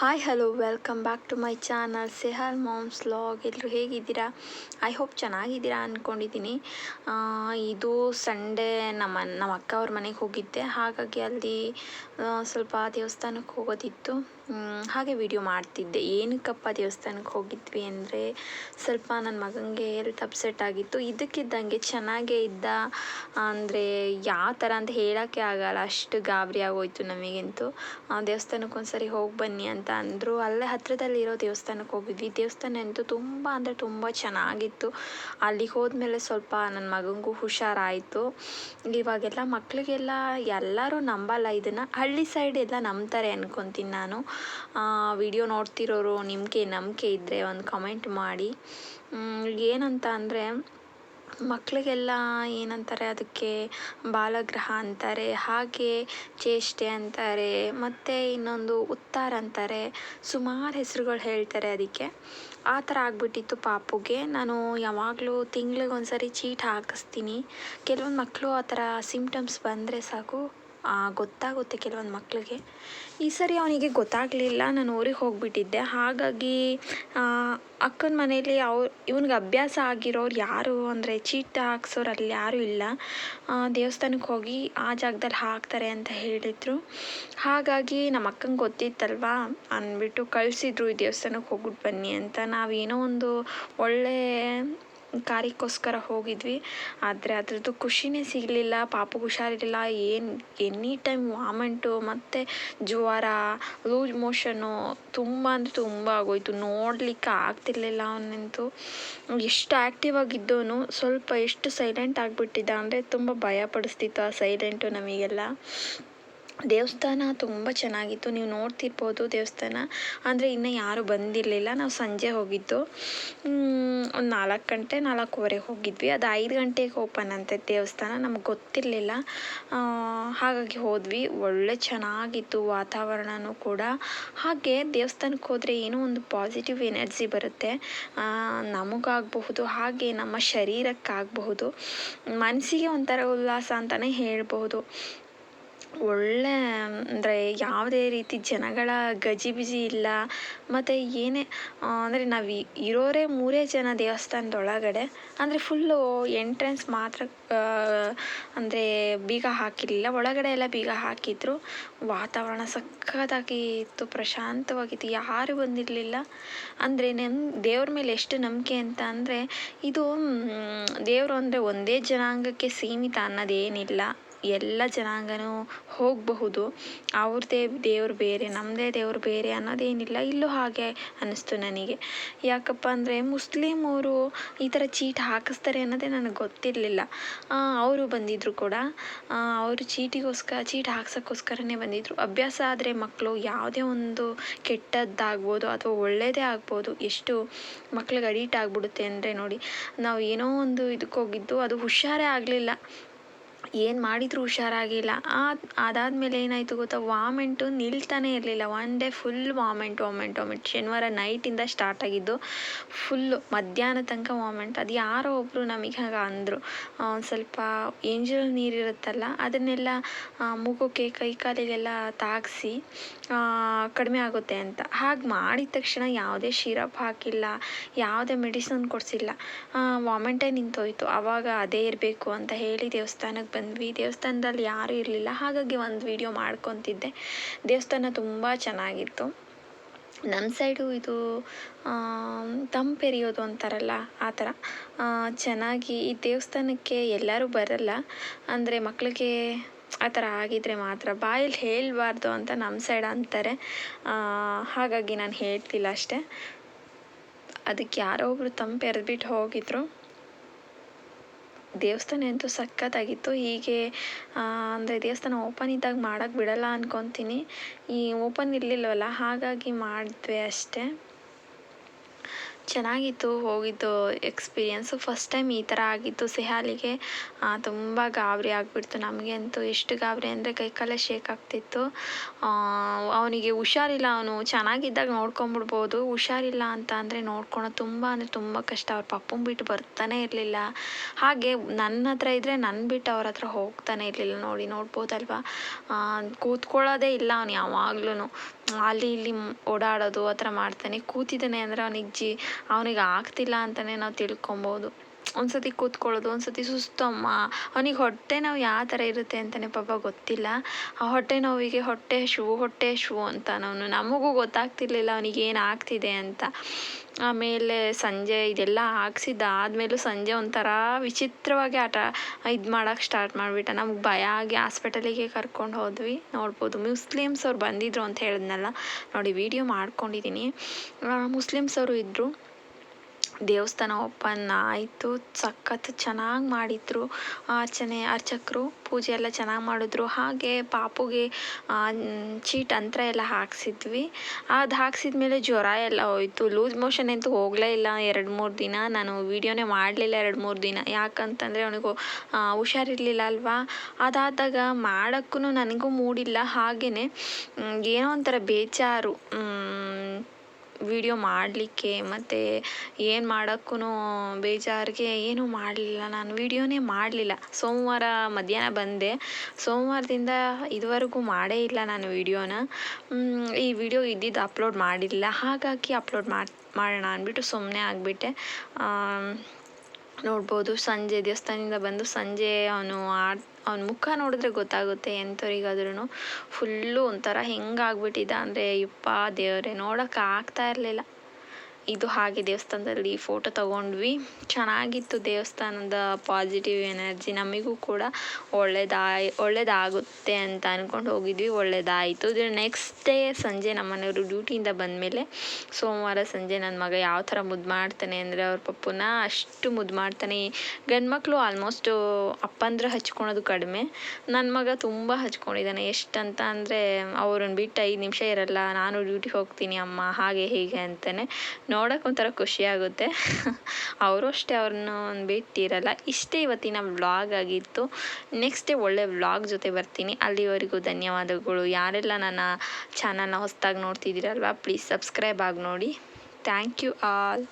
Hi hello welcome back to my channel ಸೆಹಾಲ್ moms log ಎಲ್ಲರೂ ಹೇಗಿದ್ದೀರಾ? I hope ಚೆನ್ನಾಗಿದ್ದೀರಾ ಅಂದ್ಕೊಂಡಿದ್ದೀನಿ ಇದು ಸಂಡೇ ನಮ್ಮ ನಮ್ಮ ಅಕ್ಕ ಅವ್ರ ಮನೆಗೆ ಹೋಗಿದ್ದೆ. ಹಾಗಾಗಿ ಅಲ್ಲಿ ಸ್ವಲ್ಪ ದೇವಸ್ಥಾನಕ್ಕೆ ಹೋಗೋದಿತ್ತು. ಹಾಗೆ ವಿಡಿಯೋ ಮಾಡ್ತಿದ್ದೆ. ಏನಕ್ಕಪ್ಪ ದೇವಸ್ಥಾನಕ್ಕೆ ಹೋಗಿದ್ವಿ ಅಂದರೆ, ಸ್ವಲ್ಪ ನನ್ನ ಮಗನಿಗೆ ಹೆಲ್ತ್ ಅಪ್ಸೆಟ್ ಆಗಿತ್ತು. ಇದಕ್ಕಿದ್ದಂಗೆ ಚೆನ್ನಾಗೇ ಇದ್ದ, ಅಂದರೆ ಯಾವ ಥರ ಅಂತ ಹೇಳೋಕ್ಕೆ ಆಗಲ್ಲ. ಅಷ್ಟು ಗಾಬರಿ ಆಗೋಯ್ತು ನಮಗಂತೂ. ದೇವಸ್ಥಾನಕ್ಕೆ ಒಂದ್ಸರಿ ಹೋಗಿ ಬನ್ನಿ ಅಂತ ಅಂದರು. ಅಲ್ಲೇ ಹತ್ರದಲ್ಲಿರೋ ದೇವಸ್ಥಾನಕ್ಕೆ ಹೋಗಿದ್ವಿ. ದೇವಸ್ಥಾನ ಅಂತೂ ತುಂಬ ಅಂದರೆ ತುಂಬ ಚೆನ್ನಾಗಿತ್ತು. ಅಲ್ಲಿಗೆ ಹೋದ್ಮೇಲೆ ಸ್ವಲ್ಪ ನನ್ನ ಮಗನಿಗೂ ಹುಷಾರಾಯಿತು. ಇವಾಗೆಲ್ಲ ಮಕ್ಕಳಿಗೆಲ್ಲ ಎಲ್ಲರೂ ನಂಬಲ್ಲ ಇದನ್ನು. ಹಳ್ಳಿ ಸೈಡ್ ಎಲ್ಲ ನಂಬ್ತಾರೆ ಅನ್ಕೊತೀನಿ ನಾನು. ವಿಡಿಯೋ ನೋಡ್ತಿರೋರು, ನಿಮಗೆ ನಂಬಿಕೆ ಇದ್ದರೆ ಒಂದು ಕಮೆಂಟ್ ಮಾಡಿ. ಏನಂತ ಅಂದರೆ ಮಕ್ಕಳಿಗೆಲ್ಲ ಏನಂತಾರೆ? ಅದಕ್ಕೆ ಬಾಲಗ್ರಹ ಅಂತಾರೆ, ಹಾಗೆ ಚೇಷ್ಟೆ ಅಂತಾರೆ, ಮತ್ತು ಇನ್ನೊಂದು ಉತ್ತಾರ ಅಂತಾರೆ. ಸುಮಾರು ಹೆಸರುಗಳು ಹೇಳ್ತಾರೆ ಅದಕ್ಕೆ. ಆ ಥರ ಆಗಿಬಿಟ್ಟಿತ್ತು ಪಾಪುಗೆ. ನಾನು ಯಾವಾಗಲೂ ತಿಂಗ್ಳಿಗೊಂದ್ಸರಿ ಚೀಟ್ ಹಾಕಿಸ್ತೀನಿ. ಕೆಲವೊಂದು ಮಕ್ಕಳು ಆ ಥರ ಸಿಮ್ಟಮ್ಸ್ ಬಂದರೆ ಸಾಕು. ಗೊತ್ತಾಗುತ್ತೆ ಕೆಲವೊಂದು ಮಕ್ಕಳಿಗೆ ಈ ಸರಿ ಅವನಿಗೆ ಗೊತ್ತಾಗಲಿಲ್ಲ, ನಾನು ಊರಿಗೆ ಹೋಗಿಬಿಟ್ಟಿದ್ದೆ. ಹಾಗಾಗಿ ಅಕ್ಕನ ಮನೇಲಿ ಅವ್ರು, ಇವ್ನಿಗೆ ಅಭ್ಯಾಸ ಆಗಿರೋರು ಯಾರು ಅಂದರೆ ಚೀಟ ಹಾಕ್ಸೋರು ಅಲ್ಲಿ ಯಾರೂ ಇಲ್ಲ. ದೇವಸ್ಥಾನಕ್ಕೆ ಹೋಗಿ ಆ ಜಾಗದಲ್ಲಿ ಹಾಕ್ತಾರೆ ಅಂತ ಹೇಳಿದರು. ಹಾಗಾಗಿ ನಮ್ಮ ಅಕ್ಕಂಗೆ ಗೊತ್ತಿತ್ತಲ್ವಾ? ಅಂದ್ಬಿಟ್ಟು ಕಳಿಸಿದ್ರು ಈ ದೇವಸ್ಥಾನಕ್ಕೆ ಹೋಗ್ಬಿಟ್ಟು ಬನ್ನಿ ಅಂತ. ನಾವೇನೋ ಒಂದು ಒಳ್ಳೆ ಕಾರ್ಯಕ್ಕೋಸ್ಕರ ಹೋಗಿದ್ವಿ. ಆದರೆ ಅದರದ್ದು ಖುಷಿನೇ ಸಿಗಲಿಲ್ಲ ಪಾಪುಗೆ ಹುಷಾರಿರಲಿಲ್ಲ. ಏನು, ಎನಿ ಟೈಮ್ ವಾಮೆಂಟು, ಮತ್ತು ಜ್ವರ, ಲೂಸ್ ಮೋಷನ್ನು ತುಂಬ ಅಂದರೆ ತುಂಬ ಆಗೋಯಿತು. ನೋಡಲಿಕ್ಕೆ ಆಗ್ತಿರ್ಲಿಲ್ಲ ಅವನಂತೂ. ಎಷ್ಟು ಆ್ಯಕ್ಟಿವ್ ಆಗಿದ್ದವನು, ಸ್ವಲ್ಪ ಎಷ್ಟು ಸೈಲೆಂಟ್ ಆಗಿಬಿಟ್ಟಿದ್ದ ಅಂದರೆ ತುಂಬ ಭಯ ಪಡಿಸ್ತಿತ್ತು ಆ ಸೈಲೆಂಟು ನಮಗೆಲ್ಲ. ದೇವಸ್ಥಾನ ತುಂಬ ಚೆನ್ನಾಗಿತ್ತು. ನೀವು ನೋಡ್ತಿರ್ಬೋದು ದೇವಸ್ಥಾನ. ಅಂದರೆ ಇನ್ನೂ ಯಾರೂ ಬಂದಿರಲಿಲ್ಲ. ನಾವು ಸಂಜೆ ಹೋಗಿದ್ದು. ಒಂದು ನಾಲ್ಕು ಗಂಟೆ, ನಾಲ್ಕೂವರೆಗೆ ಹೋಗಿದ್ವಿ. ಅದು ಐದು ಗಂಟೆಗೆ ಓಪನ್ ಅಂತೆ ದೇವಸ್ಥಾನ, ನಮ್ಗೆ ಗೊತ್ತಿರಲಿಲ್ಲ. ಹಾಗಾಗಿ ಹೋದ್ವಿ. ಒಳ್ಳೆ ಚೆನ್ನಾಗಿತ್ತು ವಾತಾವರಣನೂ ಕೂಡ. ಹಾಗೆ ದೇವಸ್ಥಾನಕ್ಕೆ ಹೋದರೆ ಏನೋ ಒಂದು ಪಾಸಿಟಿವ್ ಎನರ್ಜಿ ಬರುತ್ತೆ. ನಮಗಾಗಬಹುದು, ಹಾಗೆ ನಮ್ಮ ಶರೀರಕ್ಕಾಗಬಹುದು. ಮನಸ್ಸಿಗೆ ಒಂಥರ ಉಲ್ಲಾಸ ಅಂತಲೇ ಹೇಳ್ಬಹುದು. ಒಳ್ಳೆ, ಅಂದರೆ ಯಾವುದೇ ರೀತಿ ಜನಗಳ ಗಜಿಬಿಜಿ ಇಲ್ಲ. ಮತ್ತು ಏನೇ ಅಂದರೆ ನಾವು ಇರೋರೆ ಮೂರೇ ಜನ ದೇವಸ್ಥಾನದೊಳಗಡೆ, ಅಂದರೆ ಫುಲ್ಲು ಎಂಟ್ರೆನ್ಸ್ ಮಾತ್ರ ಅಂದರೆ ಬೀಗ ಹಾಕಿರಲಿಲ್ಲ. ಒಳಗಡೆ ಎಲ್ಲ ಬೀಗ ಹಾಕಿದ್ರು. ವಾತಾವರಣ ಸಖತ್ತಾಗಿ ಇತ್ತು, ಪ್ರಶಾಂತವಾಗಿತ್ತು. ಯಾರೂ ಬಂದಿರಲಿಲ್ಲ. ಅಂದರೆ ನಮ್ಮ ದೇವ್ರ ಮೇಲೆ ಎಷ್ಟು ನಂಬಿಕೆ ಅಂತ ಅಂದರೆ, ಇದು ದೇವರು ಅಂದರೆ ಒಂದೇ ಜನಾಂಗಕ್ಕೆ ಸೀಮಿತ ಅನ್ನೋದೇನಿಲ್ಲ. ಎಲ್ಲ ಜನಾಂಗನೂ ಹೋಗಬಹುದು. ಅವ್ರದ್ದೇ ದೇವ್ರು ಬೇರೆ ನಮ್ಮದೇ ದೇವ್ರು ಬೇರೆ ಅನ್ನೋದೇನಿಲ್ಲ. ಇಲ್ಲೂ ಹಾಗೆ ಅನ್ನಿಸ್ತು ನನಗೆ. ಯಾಕಪ್ಪ ಅಂದರೆ ಮುಸ್ಲಿಮವರು ಈ ಥರ ಚೀಟ್ ಹಾಕಿಸ್ತಾರೆ ಅನ್ನೋದೇ ನನಗೆ ಗೊತ್ತಿರಲಿಲ್ಲ. ಅವರು ಬಂದಿದ್ದರು ಕೂಡ. ಅವರು ಚೀಟಿಗೋಸ್ಕರ, ಚೀಟ್ ಹಾಕ್ಸೋಕ್ಕೋಸ್ಕರನೇ ಬಂದಿದ್ದರು ಅಭ್ಯಾಸ ಆದರೆ ಮಕ್ಕಳು ಯಾವುದೇ ಒಂದು ಕೆಟ್ಟದ್ದಾಗ್ಬೋದು ಅಥವಾ ಒಳ್ಳೆಯದೇ ಆಗ್ಬೋದು, ಎಷ್ಟು ಮಕ್ಳಿಗೆ ಅಡಿಟ್ ಆಗಿಬಿಡುತ್ತೆ ಅಂದರೆ ನೋಡಿ, ನಾವು ಏನೋ ಒಂದು ಇದಕ್ಕೆ ಹೋಗಿದ್ದು ಅದು ಹುಷಾರೇ ಆಗಲಿಲ್ಲ. ಏನು ಮಾಡಿದರೂ ಹುಷಾರಾಗಿಲ್ಲ. ಅದಾದಮೇಲೆ ಏನಾಯಿತು ಗೊತ್ತಾ? ವಾಮೆಂಟು ನಿಲ್ತಾನೆ ಇರಲಿಲ್ಲ. One day full vomit vomit vomit ಶನಿವಾರ ನೈಟಿಂದ ಸ್ಟಾರ್ಟ್ ಆಗಿದ್ದು ಫುಲ್ಲು ಮಧ್ಯಾಹ್ನ ತನಕ ವಾಮೆಂಟ್ ಅದು ಯಾರೋ ಒಬ್ಬರು ನಮಗೆ ಹಾಗೆ ಅಂದರು. ಸ್ವಲ್ಪ ಏಂಜಲ್ ನೀರಿರುತ್ತಲ್ಲ ಅದನ್ನೆಲ್ಲ ಮೂಗಕ್ಕೆ ಕೈ ಕಾಲಿಗೆಲ್ಲ ತಾಗಿಸಿ ಕಡಿಮೆ ಆಗುತ್ತೆ ಅಂತ. ಹಾಗೆ ಮಾಡಿದ ತಕ್ಷಣ ಯಾವುದೇ ಶಿರಪ್ ಹಾಕಿಲ್ಲ, ಯಾವುದೇ ಮೆಡಿಸನ್ ಕೊಡಿಸಿಲ್ಲ. ವಾಮೆಂಟೇ ನಿಂತೋಯ್ತು. ಆವಾಗ ಅದೇ ಇರಬೇಕು ಅಂತ ಹೇಳಿ ದೇವಸ್ಥಾನಕ್ಕೆ ಬಂದ್ವಿ ದೇವಸ್ಥಾನದಲ್ಲಿ ಯಾರೂ ಇರಲಿಲ್ಲ. ಹಾಗಾಗಿ ಒಂದು ವಿಡಿಯೋ ಮಾಡ್ಕೊತಿದ್ದೆ. ದೇವಸ್ಥಾನ ತುಂಬ ಚೆನ್ನಾಗಿತ್ತು. ನಮ್ಮ ಸೈಡು ಇದು ತಂಪೆರೆಯೋದು ಅಂತಾರಲ್ಲ, ಆ ಥರ. ಚೆನ್ನಾಗಿ ಈ ದೇವಸ್ಥಾನಕ್ಕೆ ಎಲ್ಲರೂ ಬರಲ್ಲ. ಅಂದರೆ ಮಕ್ಕಳಿಗೆ ಆ ಥರ ಆಗಿದ್ರೆ ಮಾತ್ರ. ಬಾಯಲ್ಲಿ ಹೇಳಬಾರ್ದು ಅಂತ ನಮ್ಮ ಸೈಡ್ ಅಂತಾರೆ. ಹಾಗಾಗಿ ನಾನು ಹೇಳ್ತಿಲ್ಲ ಅಷ್ಟೇ. ಅದಕ್ಕೆ ಯಾರೋ ಒಬ್ಬರು ತಂಪು ಎರೆದ್ಬಿಟ್ಟು ಹೋಗಿದ್ರು. ದೇವಸ್ಥಾನ ಅಂತೂ ಸಖತ್ತಾಗಿತ್ತು. ಹೀಗೆ ಅಂದರೆ ದೇವಸ್ಥಾನ ಓಪನ್ ಇದ್ದಾಗ ಮಾಡೋಕ್ಕೆ ಬಿಡಲ್ಲ ಅಂದ್ಕೊತೀನಿ ಈ ಓಪನ್ ಇರಲಿಲ್ವಲ್ಲ, ಹಾಗಾಗಿ ಮಾಡಿದ್ವಿ ಅಷ್ಟೇ. ಚೆನ್ನಾಗಿತ್ತು, ಹೋಗಿದ್ದು ಎಕ್ಸ್ಪೀರಿಯನ್ಸು ಫಸ್ಟ್ ಟೈಮ್ ಈ ಥರ ಆಗಿತ್ತು ಸೆಹಾಲಿಗೆ. ತುಂಬ ಗಾಬರಿ ಆಗಿಬಿಡ್ತು ನಮಗೆ ಅಂತೂ. ಎಷ್ಟು ಗಾಬರಿ ಅಂದರೆ ಕೈಕಾಲೇ ಶೇಕ್ ಆಗ್ತಿತ್ತು. ಅವನಿಗೆ ಹುಷಾರಿಲ್ಲ. ಅವನು ಚೆನ್ನಾಗಿದ್ದಾಗ ನೋಡ್ಕೊಂಬಿಡ್ಬೋದು. ಹುಷಾರಿಲ್ಲ ಅಂತ ಅಂದರೆ ನೋಡ್ಕೊಳೋದು ತುಂಬ ಅಂದರೆ ತುಂಬ ಕಷ್ಟ. ಅವ್ರ ಪಪ್ಪನ ಬಿಟ್ಟು ಬರ್ತಾನೆ ಇರಲಿಲ್ಲ. ಹಾಗೆ ನನ್ನ ಹತ್ರ ಇದ್ದರೆ ನನ್ನ ಬಿಟ್ಟು ಅವ್ರ ಹತ್ರ ಹೋಗ್ತಾನೆ ಇರಲಿಲ್ಲ. ನೋಡಿ, ನೋಡ್ಬೋದಲ್ವಾ? ಕೂತ್ಕೊಳ್ಳೋದೇ ಇಲ್ಲ ಅವನು ಯಾವಾಗ್ಲೂ ಅಲ್ಲಿ ಇಲ್ಲಿ ಓಡಾಡೋದು, ಆ ಥರ ಮಾಡ್ತಾನೆ. ಕೂತಿದ್ದಾನೆ ಅಂದರೆ ಅವನಿಗೆ ಜಿ ಅವನಿಗೆ ಆಗ್ತಿಲ್ಲ ಅಂತಲೇ ನಾವು ತಿಳ್ಕೊಬೋದು. ಒಂದು ಸತಿ ಕೂತ್ಕೊಳ್ಳೋದು ಒಂದು ಸತಿ ಸುಸ್ತಮ್ಮ ಅವ್ನಿಗೆ ಹೊಟ್ಟೆ ನೋವು ಯಾವ ಥರ ಇರುತ್ತೆ ಅಂತಲೇ ಪಾಪ ಗೊತ್ತಿಲ್ಲ. ಆ ಹೊಟ್ಟೆ ನೋವಿಗೆ ಹೊಟ್ಟೆ ಶೂ ಹೊಟ್ಟೆ ಶೂ ಅಂತ ಅವನು. ನಮಗೂ ಗೊತ್ತಾಗ್ತಿರ್ಲಿಲ್ಲ ಅವನಿಗೆ ಏನು ಆಗ್ತಿದೆ ಅಂತ. ಆಮೇಲೆ ಸಂಜೆ ಇದೆಲ್ಲ ಹಾಕ್ಸಿದ್ದಾದ್ಮೇಲೂ ಸಂಜೆ ಒಂಥರ ವಿಚಿತ್ರವಾಗಿ ಆಟ, ಇದು ಮಾಡೋಕ್ಕೆ ಸ್ಟಾರ್ಟ್ ಮಾಡಿಬಿಟ್ಟ. ನಮ್ಗೆ ಭಯ ಆಗಿ ಹಾಸ್ಪಿಟಲಿಗೆ ಕರ್ಕೊಂಡು ಹೋದ್ವಿ. ನೋಡ್ಬೋದು ಮುಸ್ಲಿಮ್ಸ್ ಅವ್ರು ಬಂದಿದ್ರು ಅಂತ ಹೇಳಿದ್ನಲ್ಲ. ನೋಡಿ ವಿಡಿಯೋ ಮಾಡ್ಕೊಂಡಿದ್ದೀನಿ ಮುಸ್ಲಿಮ್ಸ್ ಅವರು ಇದ್ದರು ದೇವಸ್ಥಾನ ಓಪನ್ ಆಯಿತು. ಸಖತ್ ಚೆನ್ನಾಗಿ ಮಾಡಿದ್ರು ಅರ್ಚನೆ ಅರ್ಚಕರು. ಪೂಜೆ ಎಲ್ಲ ಚೆನ್ನಾಗಿ ಮಾಡಿದ್ರು. ಹಾಗೆ ಪಾಪುಗೆ ಚೀಟ್ ಅಂತ್ರ ಎಲ್ಲ ಹಾಕ್ಸಿದ್ವಿ. ಅದು ಹಾಕ್ಸಿದ ಮೇಲೆ ಜ್ವರ ಎಲ್ಲ ಹೋಯಿತು. ಲೂಸ್ ಮೋಷನ್ ಅಂತೂ ಹೋಗಲೇ ಇಲ್ಲ. ಎರಡು ಮೂರು ದಿನ ನಾನು ವೀಡಿಯೋನೇ ಮಾಡಲಿಲ್ಲ ಎರಡು ಮೂರು ದಿನ. ಯಾಕಂತಂದರೆ ಅವನಿಗೂ ಹುಷಾರಿರಲಿಲ್ಲ ಅಲ್ವಾ? ಅದಾದಾಗ ಮಾಡೋಕ್ಕೂ ನನಗೂ ಮೂಡಿಲ್ಲ. ಹಾಗೆಯೇ ಏನೋ ಒಂಥರ ಬೇಜಾರು. ವಿಡಿಯೋ ಮಾಡಲಿಕ್ಕೆ ಮತ್ತು ಏನು ಮಾಡೋಕ್ಕೂ ಬೇಜಾರಿಗೆ ಏನೂ ಮಾಡಲಿಲ್ಲ. ನಾನು ವಿಡಿಯೋನೇ ಮಾಡಲಿಲ್ಲ. ಸೋಮವಾರ ಮಧ್ಯಾಹ್ನ ಬಂದೆ. ಸೋಮವಾರದಿಂದ ಇದುವರೆಗೂ ಮಾಡೇ ಇಲ್ಲ ನಾನು ವಿಡಿಯೋನ. ಈ ವಿಡಿಯೋ ಇದ್ದಿದ್ದು ಅಪ್ಲೋಡ್ ಮಾಡಿಲ್ಲ. ಹಾಗಾಗಿ ಅಪ್ಲೋಡ್ ಮಾಡಿ, ಮಾಡೋಣ ಅಂದ್ಬಿಟ್ಟು ಸುಮ್ಮನೆ ಆಗಿಬಿಟ್ಟೆ. ನೋಡ್ಬೋದು. ಸಂಜೆ ದೇವಸ್ಥಾನದಿಂದ ಬಂದು ಸಂಜೆ ಅವನು ಆಡ್ ಅವ್ನ ಮುಖ ನೋಡಿದ್ರೆ ಗೊತ್ತಾಗುತ್ತೆ ಎಂಥವರಿಗಾದ್ರೂ ಫುಲ್ಲು ಒಂಥರ ಹೆಂಗಾಗ್ಬಿಟ್ಟಿದ್ದ ಅಂದರೆ ಯಪ್ಪಾ ದೇವರೇ ನೋಡೋಕೆ ಆಗ್ತಾ ಇರಲಿಲ್ಲ. ಇದು ಹಾಗೆ ದೇವಸ್ಥಾನದಲ್ಲಿ ಫೋಟೋ ತಗೊಂಡ್ವಿ. ಚೆನ್ನಾಗಿತ್ತು ದೇವಸ್ಥಾನದ ಪಾಸಿಟಿವ್ ಎನರ್ಜಿ ನಮಗೂ ಕೂಡ ಒಳ್ಳೇದಾಯ್, ಒಳ್ಳೇದಾಗುತ್ತೆ ಅಂತ ಅಂದ್ಕೊಂಡು ಹೋಗಿದ್ವಿ. ಒಳ್ಳೆಯದಾಯಿತು ನೆಕ್ಸ್ಟ್ ಡೇ ಸಂಜೆ ನಮ್ಮ ಮನೆಯವರು ಡ್ಯೂಟಿಯಿಂದ ಬಂದಮೇಲೆ ಸೋಮವಾರ ಸಂಜೆ ನನ್ನ ಮಗ ಯಾವ ಥರ ಮುದ್ದು ಮಾಡ್ತಾನೆ ಅಂದರೆ ಅವ್ರ ಪಪ್ಪನ ಅಷ್ಟು ಮುದ್ದು ಮಾಡ್ತಾನೆ. ಗಂಡು ಮಕ್ಕಳು ಆಲ್ಮೋಸ್ಟ್ ಅಪ್ಪಂದ್ರೆ ಹಚ್ಕೊಳೋದು ಕಡಿಮೆ. ನನ್ನ ಮಗ ತುಂಬ ಹಚ್ಕೊಂಡಿದ್ದಾನೆ ಎಷ್ಟಂತ ಅಂದರೆ, ಅವ್ರನ್ನ ಬಿಟ್ಟು ಐದು ನಿಮಿಷ ಇರಲ್ಲ. ನಾನು ಡ್ಯೂಟಿಗೆ ಹೋಗ್ತೀನಿ ಅಮ್ಮ. ಹಾಗೆ ಹೀಗೆ ಅಂತಲೇ ನೋಡೋಕೆ ಒಂಥರ ಖುಷಿಯಾಗುತ್ತೆ ಅವರು ಅಷ್ಟೇ ಅವ್ರನ್ನ ಒಂದು ಬಿಟ್ಟಿರಲ್ಲ ಇಷ್ಟೇ ಇವತ್ತಿನ ವ್ಲಾಗ್ ಆಗಿತ್ತು. ನೆಕ್ಸ್ಟ್ ಡೇ ಒಳ್ಳೆ ವ್ಲಾಗ್ ಜೊತೆ ಬರ್ತೀನಿ. ಅಲ್ಲಿವರೆಗೂ ಧನ್ಯವಾದಗಳು. ಯಾರೆಲ್ಲ ನನ್ನ ಚಾನಲ್ನ ಹೊಸದಾಗಿ ನೋಡ್ತಿದ್ದೀರಲ್ವ ಪ್ಲೀಸ್ ಸಬ್ಸ್ಕ್ರೈಬ್ ಆಗಿ ನೋಡಿ. Thank you all